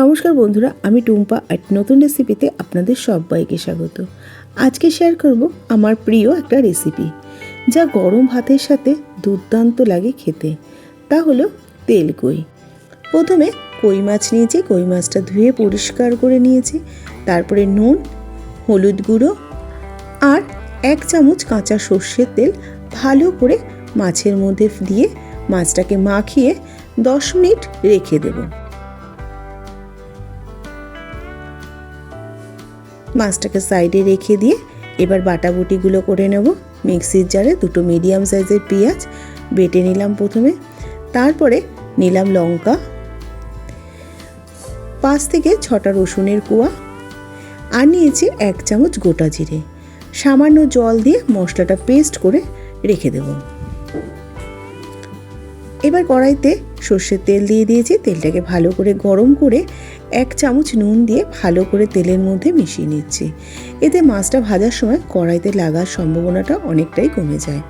নমস্কার বন্ধুরা, আমি টুম্পা এক নতুন রেসিপিতে আপনাদের সবাইকে স্বাগত। আজকে শেয়ার করব আমার প্রিয় একটা রেসিপি যা গরম ভাতের সাথে দুর্দান্ত লাগে খেতে। তা হলো তেল কই। প্রথমে কই মাছ নিয়েছি, কই মাছটা ধুয়ে পরিষ্কার করে নিয়েছি, তারপরে নুন, হলুদ গুঁড়ো আর এক চামচ কাঁচা সর্ষের তেল ভালো করে মাছের মধ্যে দিয়ে মাছটাকে মাখিয়ে দশ মিনিট রেখে দেবো। মাছটাকে সাইডে রেখে দিয়ে এবার বাটাবুটিগুলো করে নেব। মিক্সির জারে দুটো মিডিয়াম সাইজের পেঁয়াজ বেটে নিলাম প্রথমে। তারপরে নিলাম লঙ্কা। পাঁচ থেকে ছটা রসুনের কুয়া আর নিয়েছি এক চামচ গোটা জিরে। সামান্য জল দিয়ে মশলাটা পেস্ট করে রেখে দেব। এবার কড়াইতে সর্ষের তেল দিয়ে দিয়েছি। তেলটাকে ভালো করে গরম করে এক চামচ নুন দিয়ে ভালো করে তেলের মধ্যে মিশিয়ে নিচ্ছি। এতে মাছটা ভাজার সময় কড়াইতে লাগার সম্ভাবনাটা অনেকটাই কমে যায়।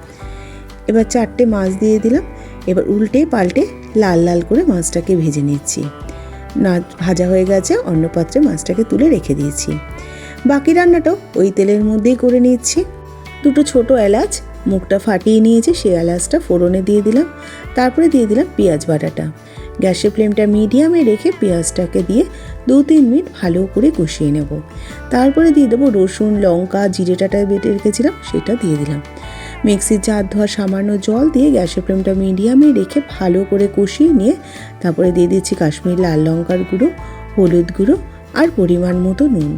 এবার চারটে মাছ দিয়ে দিলাম। এবার উল্টে পাল্টে লাল লাল করে মাছটাকে ভেজে নিচ্ছি। না, ভাজা হয়ে গেছে অন্য পাত্রে মাছটাকে তুলে রেখে দিয়েছি। বাকি রান্নাটাও ওই তেলের মধ্যেই করে নিচ্ছি। দুটো ছোট এলাচ মুখটা ফাটিয়ে নিয়েছি, সেই এলাচটা ফোড়নে দিয়ে দিলাম। তারপরে দিয়ে দিলাম পেঁয়াজ বাটাটা। গ্যাসের ফ্লেমটা মিডিয়ামে রেখে পেঁয়াজটাকে দিয়ে দু তিন মিনিট ভালো করে কষিয়ে নেব। তারপরে দিয়ে দেবো রসুন, লঙ্কা জিরেটাটা বেটে রেখেছিলাম, সেটা দিয়ে দিলাম। মিক্সির চার ধোয়া সামান্য জল দিয়ে গ্যাসের ফ্লেমটা মিডিয়ামে রেখে ভালো করে কষিয়ে নিয়ে তারপরে দিয়ে দিচ্ছি কাশ্মীর লাল লঙ্কার গুঁড়ো, হলুদ গুঁড়ো আর পরিমাণ মতো নুন।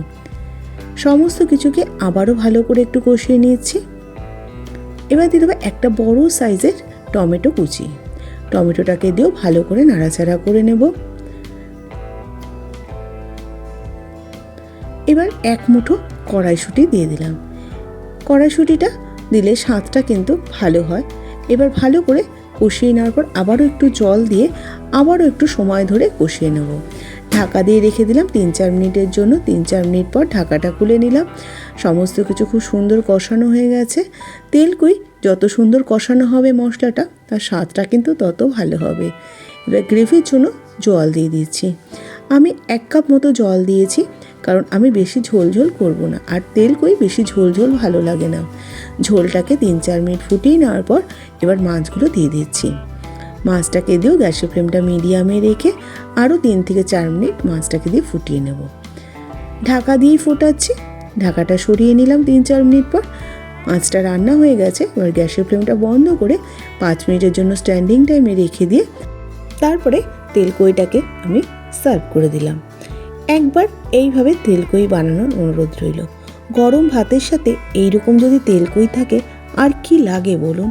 সমস্ত কিছুকে আবারও ভালো করে একটু কষিয়ে নিয়েছি। এবার দিয়ে দেবো একটা বড় সাইজের টমেটো কুচি। টমেটোটাকে দিয়েও ভালো করে নাড়াচাড়া করে নেব। এবার এক মুঠো কড়াইশুঁটি দিয়ে দিলাম। কড়াইশুঁটিটা দিলে স্বাদটা কিন্তু ভালো হয়। এবার ভালো করে কষিয়ে নেওয়ার পর আবারও একটু জল দিয়ে আবারও একটু সময় ধরে কষিয়ে নেব। ঢাকা দিয়ে রেখে দিলাম। তিন চার মিনিটের জন্য তিন চার মিনিট পর ঢাকাটা খুলে নিলাম। সমস্ত কিছু খুব সুন্দর কষানো হয়ে গেছে। তেল কুই? যত সুন্দর কষানো হবে মশলাটা, তার স্বাদটা কিন্তু তত ভালো হবে। এবার গ্রেভির জন্য জল দিয়ে দিচ্ছি। আমি এক কাপ মতো জল দিয়েছি, কারণ আমি বেশি ঝোল ঝোল করব না। আর তেল কই? বেশি ঝোল ঝোল ভালো লাগে না। ঝোলটাকে তিন চার মিনিট ফুটিয়ে নেওয়ার পর এবার মাছগুলো দিয়ে দিচ্ছি। মাছটাকে দিয়েও গ্যাসের ফ্লেমটা মিডিয়ামে রেখে আরও তিন থেকে চার মিনিট মাছটাকে দিয়ে ফুটিয়ে নেব। ঢাকা দিয়েই ফোটাচ্ছি। ঢাকাটা সরিয়ে নিলাম তিন চার মিনিট পর। মাছটা রান্না হয়ে গেছে। এবার গ্যাসের ফ্লেমটা বন্ধ করে পাঁচ মিনিটের জন্য স্ট্যান্ডিং টাইমে রেখে দিয়ে তারপরে তেলকইটাকে আমি সার্ভ করে দিলাম। একবার এইভাবে তেলকই বানানোর অনুরোধ রইল। গরম ভাতের সাথে এইরকম যদি তেলকই থাকে, আর কি লাগে বলুন?